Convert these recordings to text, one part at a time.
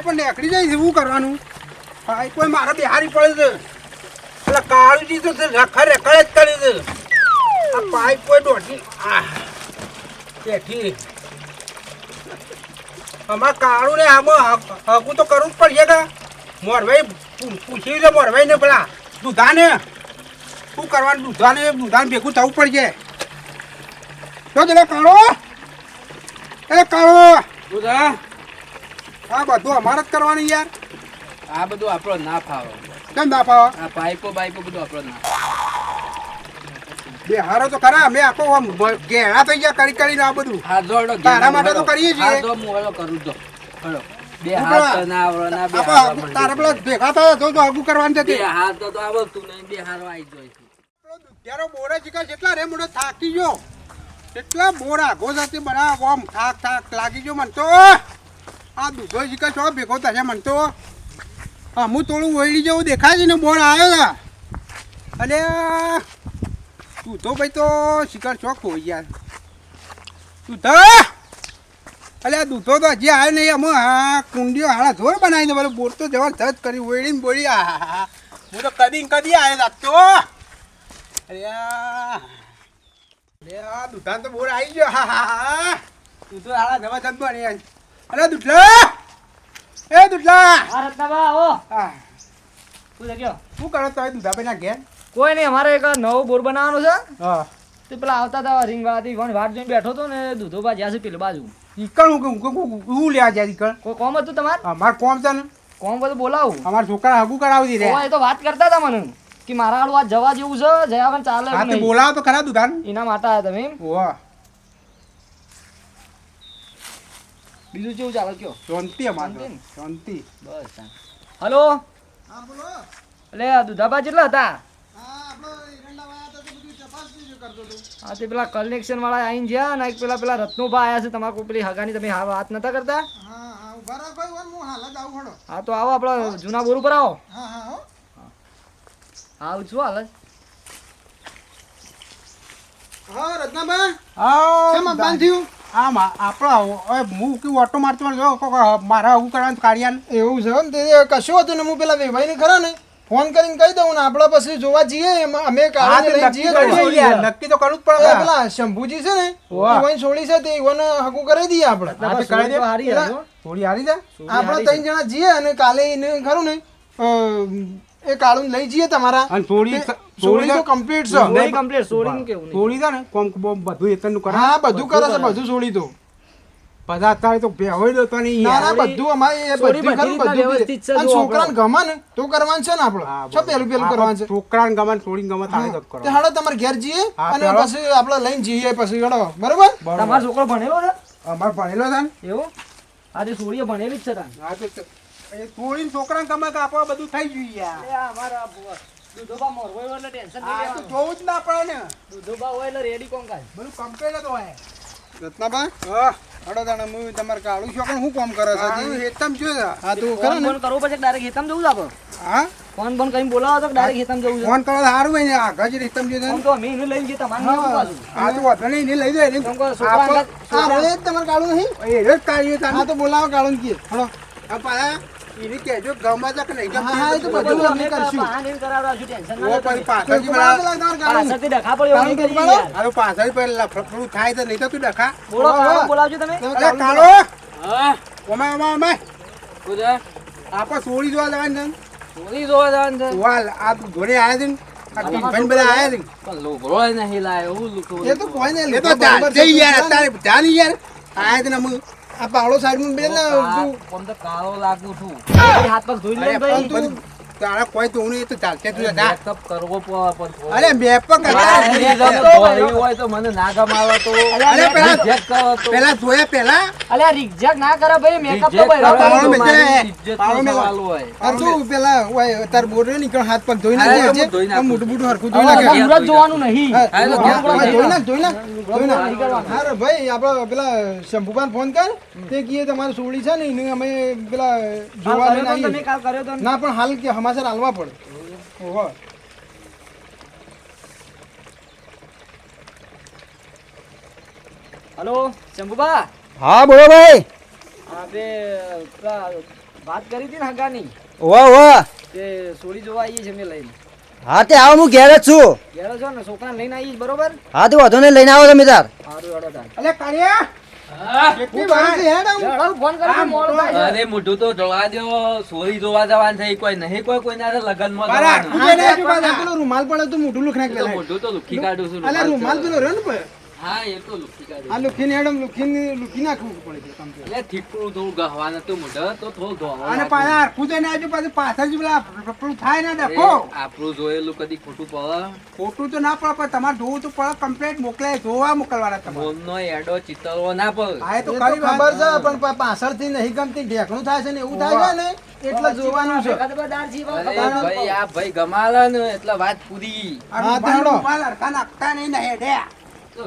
Pipe નીકળી જાય શું કરવાનું? પાઇપ મારે બિહારી પડે છે. એટલે કાળુજી તો રખા રેખા જ કરી છે. આ કોઈ દોઢી બેઠી અમાર કાળું ને આમાં હકું તો કરવું જ પડશે કે મોરભાઈ પૂછી છે મોરભાઈ ને પેલા, દૂધાને? શું કરવાનું દૂધાને? દૂધાને ભેગું થવું પડશે. જો કાળો. એ કાળો. બુધા આ બધું અમારે જ કરવાનું યાર. આ બધું આપણો ના ફાવે. કેમ ના પાવા આ પાઇપો બાઈપો બધું આપણો ના બે હારો તો ખરા અમે આખો આમ ઘેરા થઈ ગયા કરી કરીને આ બધું. જોડો તારા માટે તો કરીએ છીએ. હાથ હું હેલો કરું તો હેલો. બે હાથ ના આવડે ના બે હાથ તારા પેલા ભેગા થયો તો તો આગું કરવાનું છે બે હાથ તો તો આવડતું નહીં બે હારો આવી જોઈ ત્યારે બોરા ચીકા જેટલા રે મોટો થાકી ગયો એટલા બોરા આગો બરા આમ થાક થાક લાગી ગયો મને તો. આ દૂધો ચીકા છો ભેગો થશે મન તો. હું થોડું વળી જેવું દેખાય છે ને બોર્ડ આવ્યો હતા અને તો ભાઈ તો શિકાર ચોક હોય યાર અરે આ દૂધો તો હજી આવ્યો નહીં અમે હા કુંડીઓ હાડા ધોર બનાવીને બોલો બોર તો જબરદસ્ત કરી વળીને બોળી આ હા, તો કદી કદી આવ્યો જાતો અરે આ અરે આ દૂધાન તો બોર આવી ગયો. હા હા હા દૂધો હાડા જબરદસ્ત બની. અરે દુટલા એ દુટલા હા રત્નાબા આવો. હા. શું કયો શું કરો તમે દૂધાભાઈ ના ઘેર? કોઈ નહીં અમારે એક નવો બોર બનાવવાનો છે. હા. તે પેલા આવતા હતા રિંગ વાળાથી કોણ વાટ જોઈને બેઠો હતો ને દૂધો બા જ્યાં છે પેલી બાજુ. ઈકણ હું હું હું લ્યા જાય ઈકણ કોઈ કોમ હતું તમારે? અમાર કોમ છે ને. કોમ બધું બોલાવું. અમાર છોકરા હગું કરાવી દે એ તો વાત કરતા હતા મને કે મારા હાડું આ જવા જેવું છે જયા પણ ચાલે. બોલાવો તો ખરા દુધાન. એના માટે આવ્યા તમે ઓહ બીજું કેવું ચાલે કયો? શાંતિ અમારે શાંતિ બસ હલો? હા બોલો. એટલે આ દુધાબા કેટલા હતા? હા તો બધું તપાસ કરતો હતો. હા તે પેલા કલેક્શન વાળા આવીને ગયા ને એક પેલા પેલા રત્નોભા આવ્યા છે. તમારા કોઈ પેલી હગાની તમે હા વાત નતા કરતા? હા હા હું હા તો આવો આપણા જૂના બોર ઉપર આવો. હા હા હો. આવું છું હાલ હા રત્નાબા. શેમાં બંધ. થયું? હા આપણો હું કેવું ઓટો મારતો મારા આવું કરવાનું કાઢ્યા એવું છે ને તે કશું હતું ને? હું પેલા વેભાઈને ખરા ને? ફોન કરીને કહી દઉં ને આપણે પછી જોવા જઈએ એમાં અમે નક્કી તો કરવું જ પડે પેલા શંભુજી છે ને. ઈવન છોડી છે તે ઈવન હગું કરી દઈએ આપણે. થોડી હારી જાય આપણે ત્રણ જણા જઈએ અને કાલે એને ખરું ને એ કાળું લઈ જઈએ તમારા. અને થોડી થોડી તો કમ્પ્લીટ છે. નહીં કમ્પ્લીટ સોરીનું કેવું. થોડી છે ને કોમ કોમ બધું એતરનું કરે. હા બધું કરે છે બધું છોડી તો. બધા અત્યારે તો ભેહોય દો તો નહીં ના ના બધું અમારે એ બધું ખરું બધું અને છોકરાને ગમે ને તો કરવાનું છે ને આપણે. છો પેલું પેલું કરવાનું છે? છોકરાને ગમે ને થોડી ગમે તારે તો કરો હાડો તમારે ઘેર જઈએ અને પછી આપણે લઈને જઈએ પછી હેડો. બરોબર? તમારો છોકરો ભણેલો છે? અમાર ભણેલો છે ને? એવું? આજે સોરીએ ભણેલી જ છે તાન. હા તો એ થોડી છોકરાને તમે કાપવા બધું થઈ ગયું યાર. એ આ અમારા દૂધોબા મોરવો હોય એટલે ટેન્શન આ તો. જોવું જ ના પડે ને. દૂધોબા હોય એટલે રેડી કોમકાજ. બધું કમ્પ્લેટ જ હોય. રત્નાબા? હા. હડો તાણે હું તમારે કાળું છો પણ શું કામ કરે છે? સારું હજી? હેતમ જો હા તું ફોન ને? કરવું પછી ડાયરેક્ટ હેતમ જવું છે આપણે હા? ફોન બોન કરીને બોલાવો તો ડાયરેક્ટ હેતમ જવું ફોન કરો સારું હોય ને આગળ જ હેતમ જો તો. અમે એને લઈને તો વાંધો એને લઈ જાય ને કેમ કે છોકરા આપો- અંગાત- હા રોજ તમારે કાળું નહીં. એ રોજ. તો બોલાવો કાળું કે. હડો આ એને કહેજો ગમે છે કે નહીં ગમતી હા, હા, એ તો બધું અમે કરશું. બહાને જ કરાવડાવશું, ટેન્શન ના ઓ લો પછી. પાછળથી કાળું પાછળથી ડખા પડ્યો એવું કરી યાર. હાલો પાછળ પર લફડું થાય તો નહીં તો તું ડખા બોલો બોલાવજો તમે. અરે કાળો હા. ઓમે ઓમે ઓમે. કુજે આપણે સોળી જોવા જવાનું સોરી જોવા જવાનું છે. છે વાલ આ ઘોડે આયા છે ને? છે નહીં હું એ તો કોઈ ને લે તો જા- જઈ યાર અત્યારે જા નહીં યાર. આયા છે ને આ સાઈડમાં બે ને કાળો લાગુ છું. હાથ પગ ધોઈ લે ભાઈ. તારા કોઈ તો નહીં તો ચાલશે તું મેકઅપ કરવો પણ અરે મેકઅપ કરતા હોય તો મને ના ગમાવે તો. અરે પેલા પેલા જોયા પેલા? અરે રિજેક્ટ ના કરે ભાઈ મેકઅપ તો ભાઈ. છે. પેલા ઓય તાર બોર્ડર નીકળ હાથ પગ ધોઈ નાખું. મોટું મોટું હરખું ધોઈ નાખે. સુરત જોવાનું નહીં. ધોઈ નાખ ધોઈ નાખ ધોઈ નાખ. હારે ભાઈ આપણે પેલા શંભુભાઈ ફોન કર. તે કીએ તમારી સોળી છે ને અમે પેલા જોવા ને ને? ના પણ હાલ કે હમાસર હાલવા પડે ઓહો. હલો શંભુબા હા બોલો ભાઈ. આપણે વાત કરી હતી ને હગાની? ઓવા ઓવા તે સોડી જોવા આવીએ છીએ મેં લઈને. હા તે આવો હું ઘેર જ છું. ઘેર છો ને? છોકરા લઈને આવીશ બરોબર? હા તો વાંધો ને લઈને આવો તમે તાર. સારું હેડો તાર. અલે કાળિયા! અરે મોઢું તો જોવા દો. સોરી જોવા જવાનું થઈ કોઈ નહીં કોઈ કોઈ ના લગનમાં રૂમાલ પડે તો મોઢું લુખ નાખ. મોઢું તો લુખી કાઢું છું રૂમાલ પેલો રન ને પણ. હા એ તો આ લુખીને હેડ લુખીને લુખી નાખવું પડે છે કામ એટલે ઠીકડું થોડું ગહવાનું હતું મોઢું તો થોડું ધોવાનું અને પાછા હરખું જઈને આવજો પાછું પાછળથી પેલા પેલું થાય ને અરે, આપણું જોયેલું કદી ખોટું પડે? ખોટું તો ના પડે પણ તમારે જોવું તો પડે કમ્પ્લેટ મોકલાય જોવા મોકલવાના તમારે. મોનનો એડો ચિતરવો ના પડે. હા તો ખરી ખબર છે પણ પાછળથી નહીં ગમતી ઢેકણું થાય છે ને એવું થાય છે ને એટલે જોવાનું છે. ભાઈ આ ભાઈ ગમાલે ને એટલે વાત પૂરી. હા, નાખતા નહીં ને હેડે તો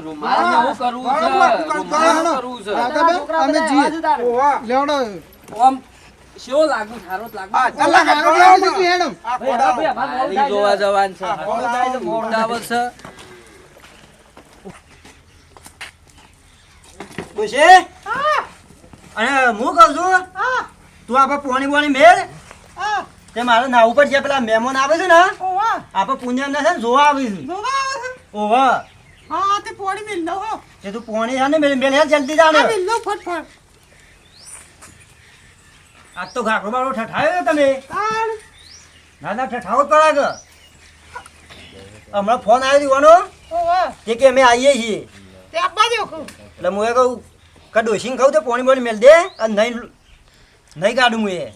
રૂમાલ કરવું છે? તું રૂમાલ કરતો. કરવું છે. હા, તારા છોકરા અમે જીએ. આવા જ તારે. ઓવા. લેવડો. આમ શો લાગુ સારો લાગુ. હા, ચાલ અલા, લાગે, હારો જોડાવો લાગે છે ને. હેડ આમ. આ જોવા છે. હા, છે. છે અને કહું છું? તું આપણે પોણી બોણી મેળ તે મારે નાવું પર જે પેલા મહેમાન આવે છે ને આપણે પુણ્યમ છે ને જોવા આવી છે ઓવા તે તું પોણી છે ને મેળ મેળ હેલ જલ્દી જા ને આજ તો ઘાકરો બારો ઠઠાયો છે તમે. ના ના ઠઠાવો પડે કે હમણાં ફોન આવ્યો દીવાનો. તે કે અમે આવીએ છીએ. એટલે હું એ કહું કે ડોસીને કહું તો પોણી બોણી મેળ દે અને નહીં નહીં કાઢું હું એ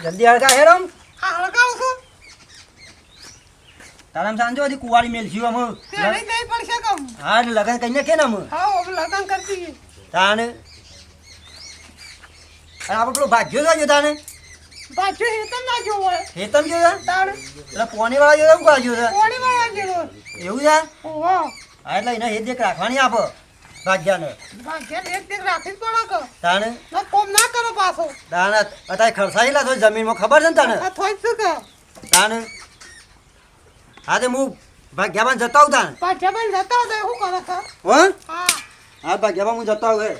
જલ્દી હળગા હેરમ તારામ સાંજો હજી કુવારી મેલશું અમે હા એટલે લગન કઈને કે ને અમે તાને અને આપણે પેલો ભાગ્યો છે તાને હેતમ જો છે એટલે પોણી વાળા જો એમ કાઢ્યો છે? એવું છે? હા એટલે એને હેત દેખ રાખવાની આપો. ભાગ્યાને. તાણે? અતાય ખરસાઈ લા તો જમીનમાં ખબર છે ને તને તાને હા તે હું ભાગ્યામાં જતો આવું તાને હો? હા. ભાગ્યામાં હું જતો આવું હે.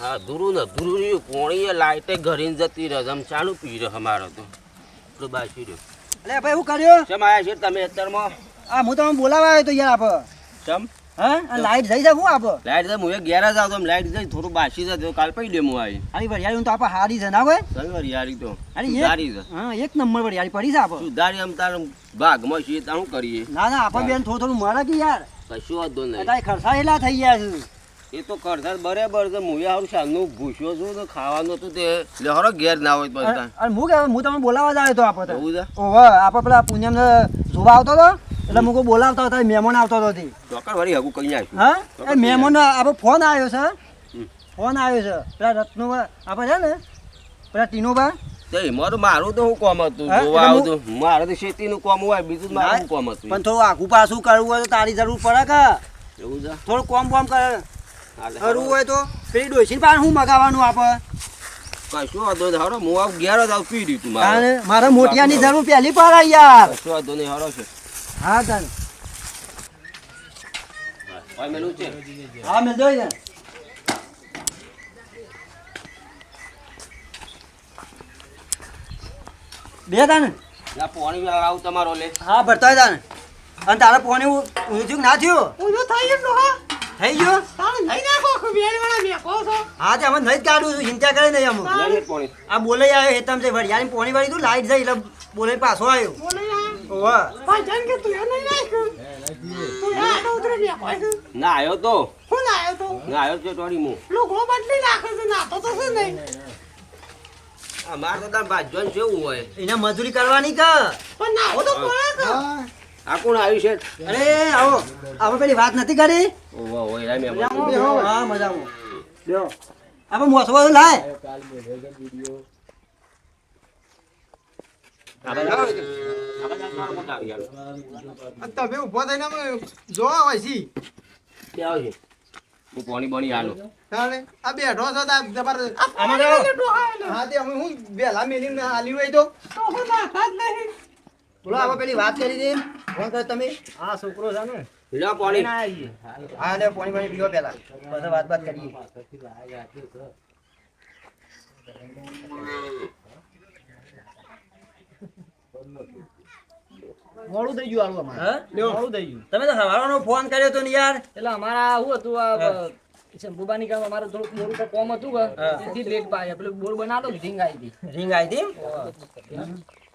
હા અધૂરું ને દુરુ રહ્યું. પોણી લાઈટે ઘરીને જતી રહે. આમ ચાલુ પી રહ્યો અમારો તો. તો બાસી રહ્યો. અલે ભાઈ હું કર્યો? કેમ આયા છે તમે અત્યારમાં? આ હું તમને બોલાવા આવ્યો તો યાર આપ. ચમ? હા? લાઈટ જઈ શકું આપ? લાઈટ તો હું ઘેર જ આવતો લાઈટ જઈ થોડું બાસી જતો કાલ પડી લે હું આવી. આની વરિયાળી તો આપ હારી છે ના હોય? સવી યારી તો અરે એક છે. હા એક નંબર વરિયાળી પડી છે આપ. સુધારી આમ તાર ભાગમાં છીએ તાર શું કરીએ? ના ના આપણે બેન થોડું થોડું મળે કે યાર? કશું વાંધો નહીં. અત્યારે ખર્ચાયેલા થઈ ગયા છે. એ તો કરતા બરાબર છે હું સારું શાકનું ભૂસ્યો છું તો ખાવાનું હતું તે લેહરો ઘેર ના હોય અને હું કે હું તમને બોલાવવા જ આવ્યો તો આપણે ઓહો આપણે પેલા પુણ્યમ જોવા આવતો હતો એટલે હું કોઈ બોલાવતો હતો મહેમાન આવતો હતો તે. ચોકર વળી હગું કઈ નાખ્યું. હા? એ મહેમાન આપણે ફોન આવ્યો છે ફોન આવ્યો છે. પેલા રત્નો આપણે છે ને? પેલા ટીનોબા? તો મારું તો શું કોમ હતું? હા, જોવા આવતું. મારે તો ખેતીનું કોમ હોય બીજું મારું શું કોમ હતું? પણ થોડું આખું પાછું કરવું હોય તો તારી જરૂર પડે કે. એવું છે? થોડું કોમ કોમ કરે. કરવું હોય તો. પેલી ડોસી પાસે શું મગાવવાનું આપણે કશું વાંધો નહીં હરો હું આવું ઘેર જ આવું પી રહ્યું તું મારે. મોટિયાની જરૂર પહેલી પડે યાર. કશું વાંધો નહીં હરો છે. હા તાને. ભાઈ મેલું છે? હા મેં જોઈ ને બે તાને. પોણી પાણી આવું તમારો લે. હા ભરતા તાને. અને તારે પોણી ઊંધું થયું ના થયું? થઈ ગયો હા. તે અમે નહીં જ કાઢું છું ચિંતા કરે નહીં અમે લે આ બોલે આવ્યો હેતમ છે વરિયાળી પોણી વાળી તું લાઈટ જઈ એટલે બોલે પાછો આવ્યો. ઓવા ના આવ્યો તો ના આવ્યો છે ટોણી હું અમારે તો તાર ભાજવાનું કેવું હોય એને મજૂરી કરવાની કે? હા આ કોણ આવ્યું છે અરે આવો. આપણે પેલી વાત નથી કરી? હા મજામાં. લ્યો આપણે મોસવા લાય? તમે ઊભા થઈને અમે જોવા હોય છી હું પાણી બની આલું આ બેઠો છો. હા તે અમે હું વહેલા મેલીને આલી હોય તો. બોલો પેલી વાત કરી ફોન કર્યો તમે. હા છોકરો છે ને પાણી. હા લે પાણી પાણી પીવો પેલા બધા વાત વાત કરીએ. મોડું થઈ ગયું મોડું થઈ ગયું. તમે તો સવારનો ફોન કર્યો તો ને યાર. એટલે અમારા શું હતું આ શંભુબાની કામ અમારે થોડુંક મોડું તો કોમ હતું કે તેથી લેટ પાડ્યા પેલું બોર બનાવતો ઢીંગ આવી હતી. રિંગ આવી હતી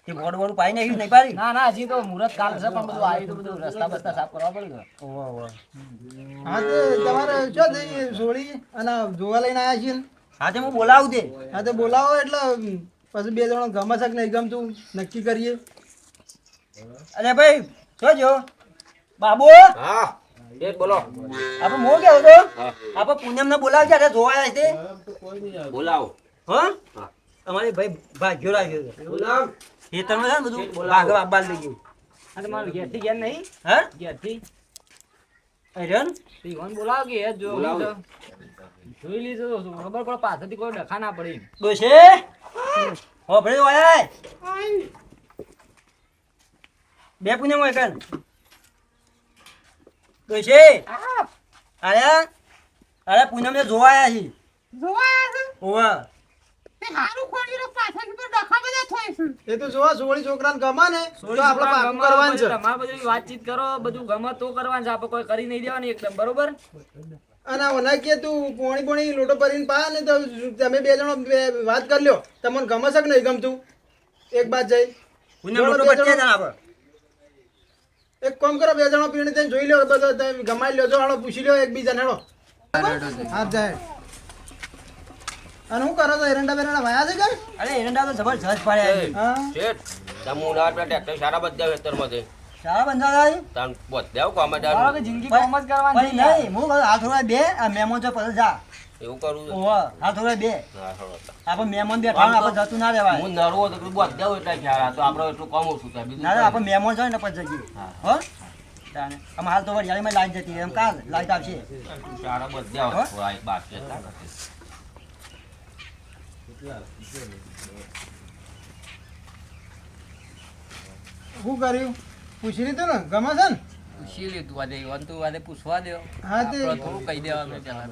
કે બોર્ડ બોર્ડ પાઈ નાખ્યું નહીં પાડી? ના ના હજી તો મુહૂર્ત કાલ છે પણ બધું આવી તો બધું રસ્તા બસ્તા સાફ કરવા પડે હા તે તમારે જો સોળી અને જોવા લઈને આવ્યા છીએ ને? હા તે હું બોલાવું હા તે બોલાવો એટલે પછી બે જણા ગમે છે કે નહીં ગમતું નક્કી કરીએ. અરે ભાઈ જોજો બાબુ? હા. એ બોલો. આપણે મો કેવો તો આપણે પૂનમ ને બોલાવજે અરે જોવા આવ્યા છે. બોલાવો. હા? હા. અમારી ભાઈ ભાગ્યો રાખ્યો છે. બોલાવ. એ તમે છે બધું? ભાગ બાબા લઈ ગયું. આ તમારું ઘેરથી ઘેર નહીં. હા? ઘેરથી. અરે ઈવન બોલાવો. કે જો જોઈ લીધો ખબર પડે પાછળથી કોઈ ડખા ના પડે. એમ. હો ભલે વાય બે પુણ્યમાં કન ડોશે. અરે અરે પૂનમ ને જોવા આવ્યા છે? ઓવા એ તો જોવા સોળી છોકરાને ગમે ને તો આપણે પાકું કરવાનું છે. તમારે બધી વાતચીત કરો બધું ગમે તો કરવાનું છે. આપણે કોઈ કરી નહીં દેવાની એકદમ બરોબર? અને ઓના કે તું પોણી પોણી લોટો ભરીને પા ને તો તમે બે જણો વાત કરી લ્યો. તમને ગમે છે કે નહીં ગમતું? એક બાદ જઈ. એક કામ કરો બે જણો પીણી થઈને જોઈ લ્યો બધો તમે ગમાઈ લ્યો છો આળો પૂછી લ્યો એકબીજાને હેડો. હા જાય. અને હું કરો છો એરંડા બેરંડા વાયા છે કે? અરે એરંડા તો જબરજસ્ત પાડ્યા છે. હા. શેઠ તમે ઉનાળા પેલા ટ્રેક્ટર સારા બધા વેતરમાં છે. સારા બંધા થાય તાન બધા કોમેડાર મારો કે જિંદગી કોમ જ કરવાની નહીં હું હાથ થોડા બે આ મેમો જો પછી જા. એવું કરું છું. ઓવા હાથ થોડા બે. હા, તો. આપણે મહેમાન બેઠા આપણે જતું ના રહેવાય. હું નરવો તો બોત દેવ એટલે ખ્યાલ આ તો આપણો એટલું કમ ઓછું થાય બીજું ના આપણે મહેમાન છે ને પછી જઈએ. હા. હો? તાને આમ હાલ તો વરિયાળીમાં લાઈટ જતી એમ કાલ લાઈટ આવશે. સારા બધા? હોય બાકી હતા. શું કર્યું? પૂછી લીધું ને ગમે છે ને? પૂછી લીધું આજે ઈવન તું આજે પૂછવા દો હા તે થોડું કહી દેવાનું પેલા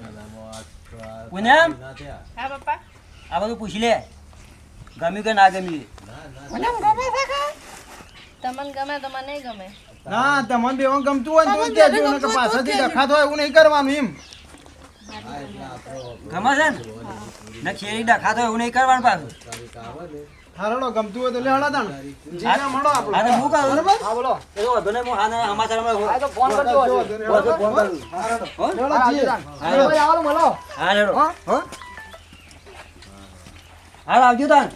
પૂનમ? હા પપ્પા? આ બધું પૂછી લે. ગમ્યું કે ના ગમ્યું? તમને ગમે તો મને નહીં ગમે? ના તમને બેવા ગમતું હોય તો જ કહેજો નકર પાછળથી ડખા હોય એવું નહીં કરવાનું એમ. ગમે છે ને? ખેરી શેરી એવું નહીં કરવાનું પાછું. હારડો ગમતું હોય તો લે હળા તાણ જીના મળો આપણો. તો હું કહું બરાબર? હા બોલો. એ તો વાંધો નહીં, હું હાને સમાચારમાં હું- આ તો ફોન કરજો. હું તો ફોન કરું. હો? હેડો. જઈએ. હા, ભાઈ આવવાનું મળો હા હેડો. હો? હાલ આવજો તાન.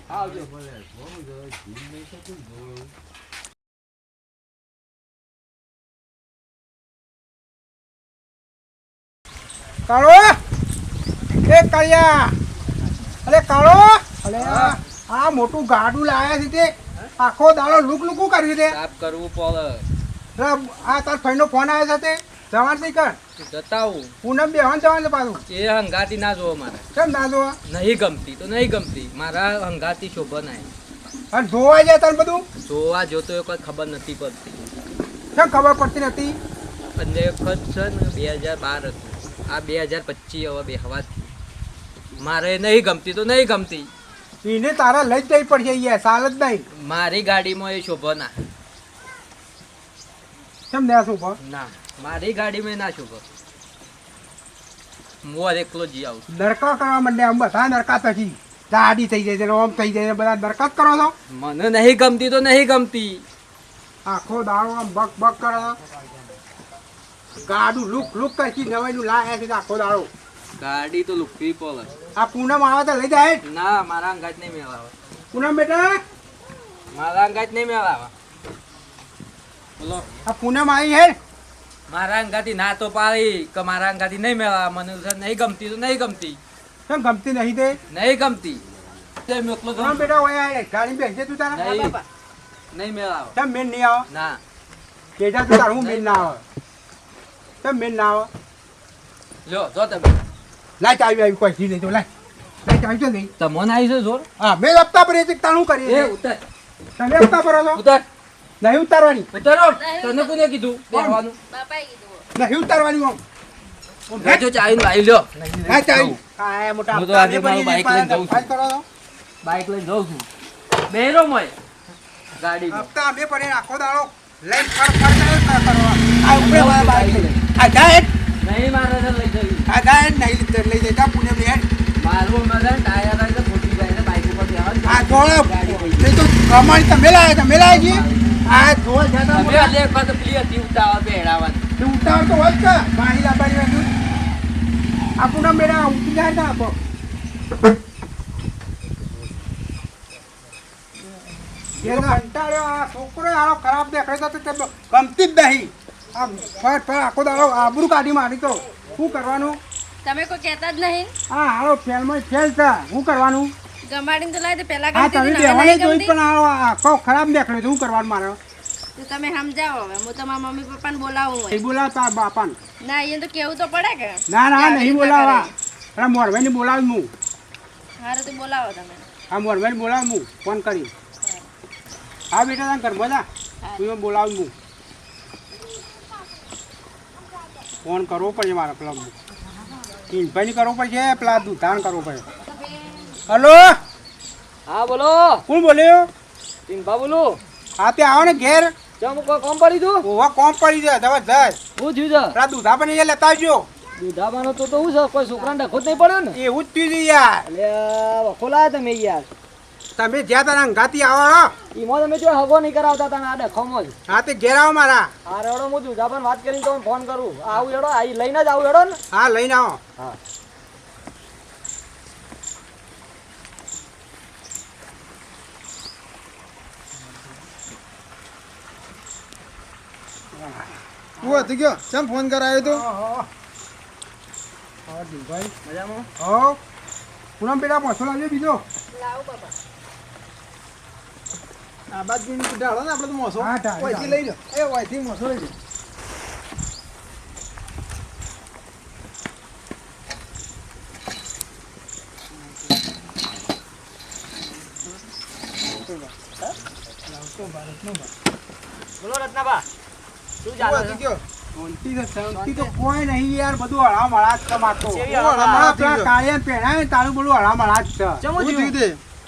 કાળો! એ કાળિયા! અરે કાળો! અરે આ મોટું ગાડું લાયા છે તે. આખો દાડો લુક લુકું કર્યું છે સાફ કરવું પડે. આ તાર ફ્રેન્ડનો ફોન આવ્યો છે તે. જવાન નહીં કર જતા આવું. પૂનમ બેવાન જવાનું છે પાછું? એ હંગાતી ના જોવો મારે. કેમ ના જોવા? નહીં ગમતી તો નહીં ગમતી. મારા હંગાતી શોભા નાય અને જોવા જાય તને બધું? જોવા જોતો એ કોઈ ખબર નથી પડતી. કેમ ખબર પડતી નથી? અને વખત છે ને બે હજાર બાર હતું. આ બે હજાર પચીસ હવે બે હવાથી. મારે નહીં ગમતી તો નહીં ગમતી. એને તારા લઈ જઈ પડશે યાર સાલ જ નહીં. મારી ગાડીમાં એ શોભો ના. કેમ ના શોભો? ના મારી ગાડીમાં ના શોભો. મોર એકલો જી આવું નરકા દરકા કરવા માંડે આમ બધા નરકા પછી. દાડી થઈ જાય છે ઓમ થઈ જાય બધા દરખાસ્ત કરો છો? મને નહીં ગમતી તો નહીં ગમતી. આખો દાડો આમ બક બક કરો ગાડું લુક લુક કરતી નવાઈનું લાયા છે આખો દાડો. ગાડી તો લુકવી પોલ આ પૂનમ આવે તો લઈ જાય. ના મારા અંગાજ નહીં મેળાવે. પૂનમ બેટા. મારા અંગાજ નહીં મેળાવે. બોલો. આ પૂનમ આવી હે. મારા અંગાથી ના તો પાડી કે મારા અંગાથી નહીં મેળાવા. મને નહીં ગમતી તો નહીં ગમતી. કેમ ગમતી નહીં તે? નહીં ગમતી. તે મોકલો તો બેટા ઓય આય ગાડી બેસજે તું તારા. નહીં. નહીં મેળાવા. કેમ મેન નહીં આવો? ના. બેટા તું તારું મેન ના આવે. કેમ મેન ના આવે? જો જો તમે. લાઈટ આવી આવી કોઈ નહીં તો લાય. લાઈટ આવી જો નહીં. તમને આવી છે જોર? હા મેં હપ્તા પર એક તાણું એ કરીએ ઉતર. તમે હપ્તા પર છો? ઉતર. નહીં ઉતારવાની. ઉતારો. તને કોને કીધું? બેહવાનું. બાપાએ કીધું. નહીં ઉતારવાની ઓમ. બેજો ચાવીને લાવી લ્યો. હા ચાલ હું તો આજે મારું લઈને જઉં છું. કરો છો? બાઈક લઈને જઉં છું. બેરો મોય. ગાડી હપ્તા અમે પડે આખો દાડો લઈને ફર ફર કરે કર- કરવા આ ઉપર લઈને. આ જ, નહીં મારે લઈ જવી. નહીં લઈ- લઈ જતા પુણે બેન મારું મગર ટાયર આવી તો ફૂટી જાય ને બાઈક ઉપર તો કમાણી તમે લાયા તમે લાયા જી. આ જોડે જતા મોટા. વખત પેલી હતી ઉતાવળ. તે ઉતાવળ તો હોત કે? પાણી લાવવાની વાગ્યું આ પૂનમ બેડા ઉઠી જાય ને આપો. તો કંટાળ્યો આ છોકરો આળો ખરાબ દેખાય તો તે ગમતી જ નહીં આમ ફટ ફટ આખો દાડો આબરૂ કાઢી મારી તો. શું કરવાનું? તમે કોઈ કહેતા જ નહીં. હા હાલો ફેલમાં ફેલ છે શું કરવાનું? ગમાડીને તો લાવી આ ગમતી તમે હતી ને હવે જોઈ પણ આ આખો ખરાબ દેખાય શું કરવાનું મારે? તો તમે સમજાવો હવે હું તમારા મમ્મી પપ્પાને બોલાવું નહીં બોલાવ તાર બાપાને. ના એ તો કેવું તો પડે કે. ના ના નહીં બોલાવા અરે મોરભાઈને બોલાવું હું. હારું તો બોલાવો તમે. હા મોરભાઈને બોલાવું હું. ફોન કરી. હા. બેટા તમે ઘરમાં જા. તું બોલાવું હું. ફોન કરવો પડશે મારા પેલા ઈનભાઈને કરવો પડશે પેલા દુધાણ કરવો પડશે હલો? હા બોલો. કોણ બોલ્યો? ટીમ્પા બોલું. હા તે આવો ને ઘેર. કોમ પડી દઉં ઓવા કોમ પડી દે જબરજસ્ત. શું થયું છે? પેલા દૂધા પણ અહીંયા લેતા આવજો. દૂધાબાનો તો તો શું છે કોઈ છોકરાને ડખો જ નહીં પડ્યો ને? એવું જ થયું છે યાર. એટલે વખો લાયા તમે યાર. તમે જ્યાં તારા અંગાથી આવો ઈમો તમે જો હગો નહીં કરાવતા તને આ ડખોમાં જ હા તે ઘેર આવો મારા. આ રેડો હું દૂધાબાને વાત કરીને તમને ફોન કરું. આવું એડો આ લઈને જ આવું એડો ને. હા લઈને આવો. હા. તું હતી ગયો? ચમ ફોન કરાયો તો? મજામાં? હો. પૂનમ પેલા પાછો લાવજો બીજો. લાવો બાપા. આ બાદ પીને ઢાળો ને આપણે તો મોસો. હા, ઢાળ, ઓયથી લઈ લો એ ઓયથી મોસો લઈ લો બોલો રત્નાબા શું હું ચાલે હતું છે? ગયો. શાંતિ તો શાંતિ તો કોઈ નહીં યાર બધું હળામળા જ છે માતો કેવી આ હળામળા પેલા કાળિયા પહેરાય તારું બધું હળામળા જ છે. ચમ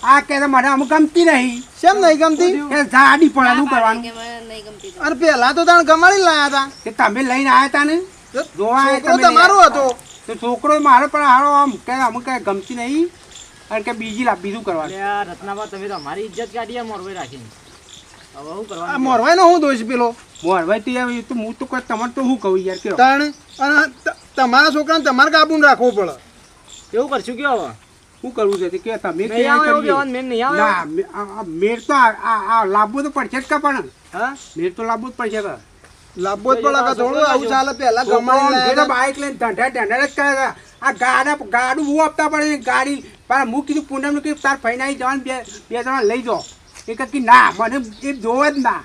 આ કે મને અમુક ગમતી નહીં. શેમ નહીં ગમતી? કે જાડી પણ શું કરવાનું. કે. અરે પેલા તો તને ગમાડી લાયા હતા કે તમે લઈને આવ્યા તા ને? જોવા તમારો હતો. તો છોકરો મારો પણ હારો આમ કે અમુક કઈ ગમતી નહીં. અને કે બીજી લાભ બીજું કરવાનું. રત્નાબા તમે તો અમારી ઇજ્જત કાઢી મોરવાઈ રાખીને. હવે શું આ કરવાનું મોરવાઈનો હું દોષ પેલો? મોર ભાઈ તો યાર તો હું તો કોઈ તમારે તો શું કહું યાર કયો તાણ અને તમારા છોકરાને તમારે કાબુ રાખવું પડે. એવું કરશું કયો હવે? શું કરવું છે? તે કે તમે કે ના મે- આ- આ મેર તો આ- આ તો પડશે જ કે પણ? હા? મેર તો લાવવું જ પડશે કે? લાભો જ પડે કે થોડું આવું ચાલે પહેલા ગમાડી બાઈક લઈને ઢંઢા ઢંઢા જ કરે આ ગાડા ગાડું હું આપતા પડે ગાડી પણ હું કીધું પૂનમનું કીધું તાર ફૈનાઈ જવાનું બે બે જણા લઈ જાઓ. એ કે ના મને એ જોવે જ ના.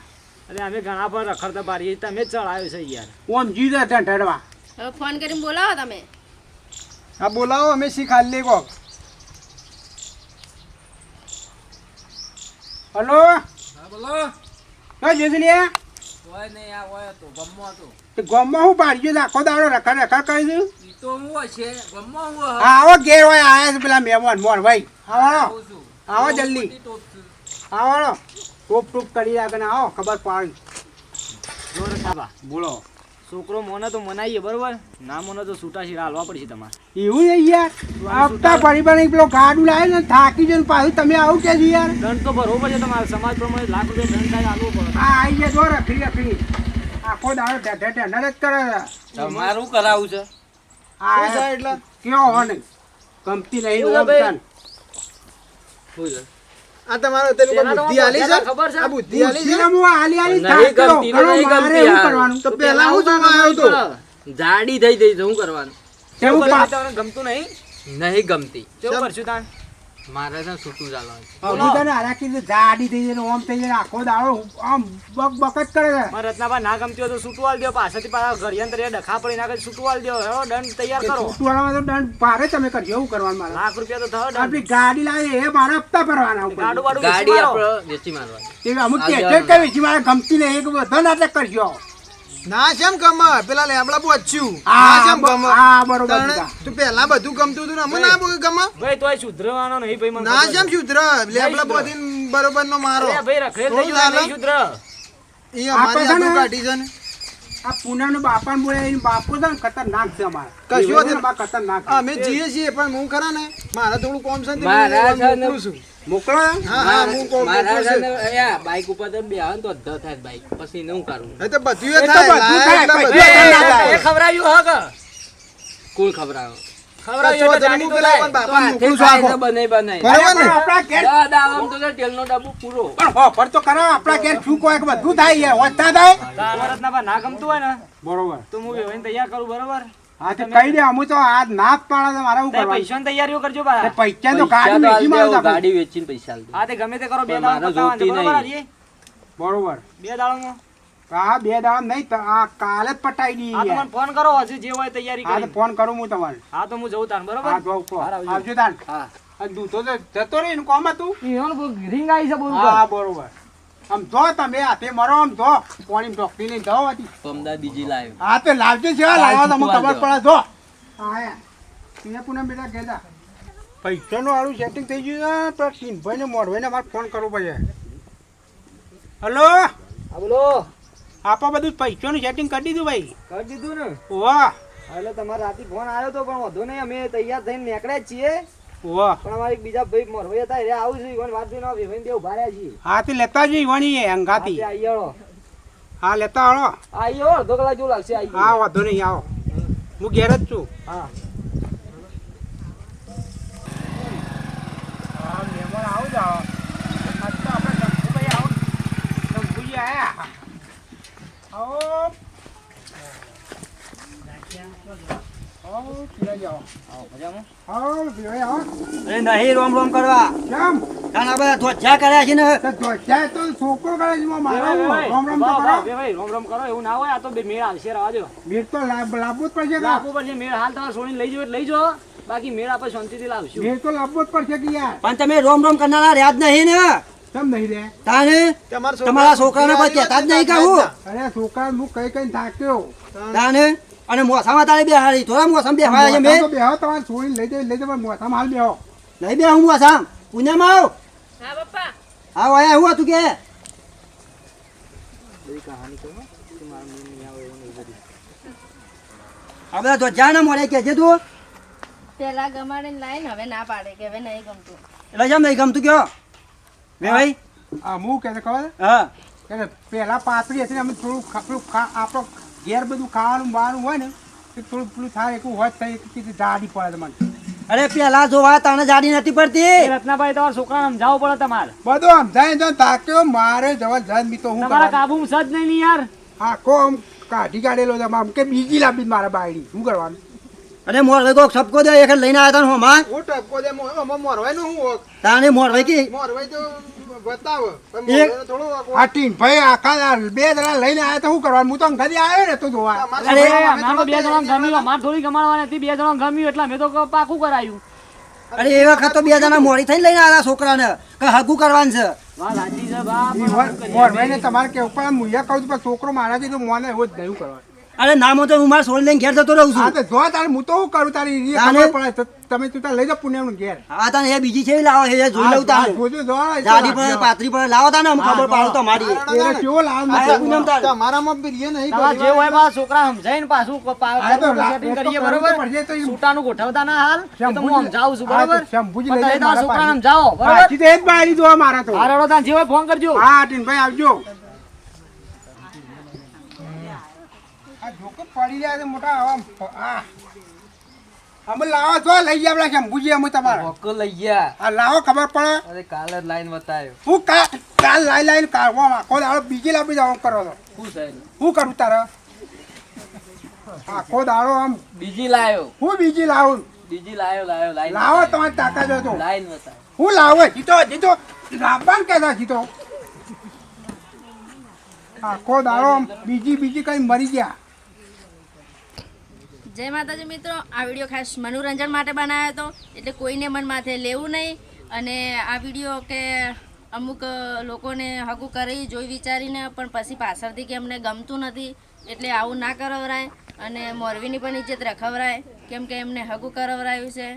અરે અમે ઘણા પર રખડતા બારી તમે ચડાવ્યો છે યાર. ઓમ જીદા હવે ફોન કરીને બોલાવો તમે. હા બોલાવો અમે શીખાલી લઈએ હલો? બોલો. હા જેસલિયા હોય નહીં આ હોય તો ગમો હતો તે ગામમાં હું પાડી ગયો આખો દાડો રખડ રખડ કરી દઉં? ઈ તો હું છે ગમો હું હા આવો ઘેર હોય આયા છે પેલા મહેમાન મોર ભાઈ. આવો આવો. જલ્દી. આવો ટોપ ટોપ કરી રાખે ને આવો ખબર પાડી. જોર બોલો. છોકરો મોને તો મનાઈએ બરોબર? ના મોને તો છૂટા શીરા હાલવા પડશે તમારે. એવું છે યાર? આપતા પરિવાર પેલો ગાડું લાવે ને થાકી જાય પાછું તમે આવું કે છે યાર? દંડ તો ભરવો પડશે તમારે સમાજ પ્રમાણે લાખ રૂપિયા દંડ થાય હાલવો પડે. હા આઈ જાય જો રખડી રખડી. આખો દાડો ઢેઢે ઢેઢે જ કરે. તમારું કરાવું છે. હા એટલે? કેવો હો નહીં. ગમતી નહીં. શું છે? આ તમારો તેની બુદ્ધિ આલી છે? ખબર છે? આ બુદ્ધિ આલી છે? હું આલી આલી થાક્યો. નહીં મારે ગમતી એવું કરવાનું. તો પહેલા હું જોવા આવ્યો તો. જાડી થઈ જઈ શું કરવાનું? કેવું તમને ગમતું નહીં? નહીં ગમતી. કેવું કરશું મારે છે છૂટું ચાલવાનું હું તને હારા કીધું જાડી થઈ જાય ઓમ થઈ જાય આખો દાડો આમ બક બક જ કરે છે. મારે ના ગમતી હોય તો છૂટું આલ દો પાછળથી પાછા ઘડિયાળ તરીકે ડખા પડી નાખે છૂટું આલ દો. હેડો દંડ તૈયાર કરો. છૂટવાળામાં તો દંડ ભારે તમે કરજો એવું કરવાનું મારે. લાખ રૂપિયા તો થયો આપણી ગાડી લાવી એ મારે હપ્તા ભરવાના ગાડું ગાડી આપણે વેચી મારવાની. અમુક કે જવાનું. છે મારે ગમતી નહીં એક કરજો. ના કેમ ગમે? પેલા લેબડા પહોંચ્યું ના આ કેમ ગમે? આ બરોબર તું પેલા બધું ગમતું હતું ને અમે ના બોલ ગમે? ભાઈ તોય સુધરવાનો નહીં ભાઈ ના કેમ સુધર લેબડા. પહોંચીને બરોબર નો મારો. ભાઈ રખડેલ થઈ થોડું નહીં સુધર એ અમારી કાઢી છે ને. આ પૂનાનો બાપાને બોલે એની બાપુ છે ને ખતરનાક છે અમારે. કશું ને ખતરનાક અમે જીએ છીએ પણ હું ખરા ને? મારે થોડું કોમ છે મારા હું છે ને- મોકલું. હા હા હું ને અહીંયા બાઈક ઉપર તો બે આવે તો અડધો થાય બાઈક પછી એને કરું? એ તો બધું એ થાય બધું થાય, એ ખવરાયું એ ખવડાવ્યું કુલ બરાબર ને? આપણા ઘેર દસ દાડામાં તો તેલનો ડબ્બો પૂરો. પણ હોફર તો કરો આપણા ઘેર શું કોઈ બધું થાય યાર હોતા થાય. તારા રત્નાભાઈ ના ગમતું હોય ને? બરોબર. તો હું તૈયાર કરું બરોબર? હા તો કહી દે અમે તો આ નાક પાડે છે મારે શું તે કરવાનું? પૈસાની તૈયારીઓ કરજો તે પૈસા તો ગાડી વેચી મારું ગાડી વેચીને પૈસા હા તે ગમે તે કરો બે દાડો મારે પતાવવાનું છે, જોતી બરોબર બરોબર. બે દાડોમાં? હા બે દાડા નહીં આ કાલે જ પટાઈ દી હા મને ફોન કરો હજી જે હોય તૈયારી હા ફોન કરું હું તમારે. હા તો હું જઉં તાન બરોબર. આવજો. તાન હા. દૂધો તો જતો રહી એનું કોમ હતું? રિંગ આવી છે બોલ હા બરોબર. આમ જો તમે હાથે મરો આમ જો. કોણી ડોક્ટરી લઈને જાઓ હતી. પમદા બીજી લાવ્યો હા તો લાવજો છે લાવવા લાવો તમે છૂટવા ખબર. પડે જો. હા તું પૂનમ બેટા કહેતા પૈસાનું આડું સેટિંગ થઈ ગયું તો સિંહભાઈ ને ટીનભાઈને મોઢવાઈને મારે ફોન કરવો પડે. હલો? હા બોલો. આપા બધું પૈસાનું સેટિંગ કરી દીધું ભાઈ. કરી દીધું ને? વાહ. એટલે તમારે રાતે ફોન આવ્યો તો પણ વધુ નહીં અમે તૈયાર થઈને નીકળ્યા જ છીએ. વાહ. પણ અમારે એક બીજા ભાઈ મોરભાઈ હતા એ આવું છે ઈવન વાત વેવાઈને તે ઊભા રહ્યા હા તે લેતા જઈ વણી એ અંગાતી આવો હા લેતા આવો આયો અડધો કલાક જેવું લાગશે આઈ હા વાંધો નહીં આવો. હું ઘેર જ છું. હા. આવો. નહીં રોમ રોમ કરવા. કેમ? કારણ આ ધ્વજા કર્યા છે ને. ધ્વજા તો છોકરો કરે છે મારા રોમ રોમ કરો. ભાઈ રોમ રોમ કરો એવું ના હોય આ તો બે મેળ હાલશે રવા દો. મેળ તો લાભ લાવવું જ પડશે લાવવું પડશે મેળ હાલ તમારે છોડીને લઈ જાઓ લઈ જો બાકી મેળ આપણે શાંતિથી લાવશું. મેળ તો લાવવું જ પડશે કે યાર? પણ તમે રોમ રોમ કરનારા યાદ નહીં ને. કેમ નહીં રે તાને તમારા તમારા છોકરાને કોઈ કહેતા જ નહીં કહું અરે છોકરા હું કઈ કઈ થાક્યો? તાને અને મોસામાં તારે બેહાડી થોડા મોસમ બેહાડ્યા છે મેં બેહો તમારે છોડીને લઈ જાય લઈ જાય મોઢામાં હાલ બેહો. નહીં બે હું મોસામ પુણ્યમાં આવ. હા પપ્પા. હા વાયા હું હતું કે? હવે તો જાણે મળે કે છે તું? પેલા ગમાડે લાઈન હવે ના પાડે કે હવે નહીં ગમતું. એટલે જેમ નહીં ગમતું કયો? મે ભાઈ. હા હું કે ખબર હા. કે પેલા પાતળી હતી અમે થોડું ખા- આપણો ઘેર બધું ખાવાનું બહારનું હોય ને એ થોડું પેલું થાય એકું હોય થાય જાડી પડે તમને અરે પેલા જોવા તને જાડી નથી પડતી. રત્નાભાઈ તમારા છોકરાને સમજાવવું પડે તમારે. બધું સમજાય જો તાક્યો મારે જવા જન મી તો હું તમારા? કાબુ સજ નહીં યાર. આખો આમ કાઢી કાઢેલો છે આમ કે બીજી લાંબી મારા બાયડી. શું કરવાનું? અરે મોરભાઈ કોક સબકો દે એક લઈને આવ્યા હતા હોમાં. હું ટપકો દે મો- આમાં મોરવાઈ નું હું ઓક તાને મોરભાઈ કી મોરવાઈ તો બતાવ. આ ટીન ભાઈ આખા બે જણા લઈને આવ્યા તો શું કરવાનું? હું તો ઘરે આવ્યો ને તું જોવા. અરે, મારો અમારે બે જણા ગમ્યું અમારે થોડી ગમાડવાની હતી બે જણા ગમ્યું એટલે મેં તો ક- પાકું કરાયું. અરે એ વખત તો બે જણા મોડી થઈને લઈને આવ્યા છોકરાને. કે હગું કરવાનું છે. હવે શું તમારે કેવું? પણ હું કહું છું પણ છોકરો મારાથી તો મોને એવું જ નહીં કરવાનું. અરે નામો તો હું મારા સોળ લઈને ઘેર જતો રહું હા છું તો જો તારે હું તો શું કરું તારી ખબર પડે. તમે તું તાર લઈ જાઓ પુણ્યનું ઘેર. હા તને એ બીજી છે એ લાવો એ જોઈ લઉં તાને જોજો જો જાડી પડે પાતરી પડે લાવો તાને અમને ખબર પાડો તો મારી. એને કેવો લાવ હા. પૂનમ તાર. તમારામાં પ્રિય નહીં તમારે જે હોય બા છોકરા સમજાઈને પાછું હા, તો એ તો કરીએ બરોબર? તો ગોઠવતા ના હાલ. એ તો હું સમજાવું છું બરોબર? શંભુજી લઈ મારા સમજાવો બરોબર? એ જ બાયડી જોવા મારા તો. હા રડો તાન જે હોય ફોન કરજો. હા ટીનભાઈ આવજો. આ જોકે પડી છે મોટા આવા આ. અમે લાવો છો લઈ ગયા આપણા શંભુજી અમે તમારા. મોકો લઈ ગયા. આ લાવો ખબર પડે? અરે કાલે લાઈન બતાવ્યો. હું કા કાલ લાઈ લાઈને કાઢવા આખો દાડો બીજી લાંબી જવા કરો શું થયું શું કરું તારે? આખો દાડો આમ. બીજી લાવ્યો હું બીજી લાવું? બીજી લાવ્યો લાવ્યો લાઈન લાવો તમારે તાકાત હોય તો. લાઈન બતાવ્યો. હું લાવો? જીતો જીતો લાવવાનું કહેતા જીતો આખો દાડો આમ બીજી બીજી કઈ મરી ગયા. જય માતાજી મિત્રો, આ વીડિયો ખાસ મનોરંજન માટે બનાવ્યો હતો. એટલે કોઈને મન માથે લેવું નહીં. અને આ વીડિયો કે અમુક લોકોને હગું કરી, જોઈ વિચારીને, પણ પછી પાછળથી કે એમને ગમતું નથી, એટલે આવું ના કરાવરાય. અને મોરબીની પણ ઇજ્જત રખવરાય, કેમ કે એમને હગું કરાવરાયું છે.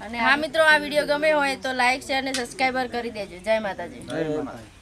અને હા મિત્રો, આ વીડિયો ગમે હોય તો લાઇક શેર અને સબસ્ક્રાઈબર કરી દેજો. જય માતાજી. જય માતા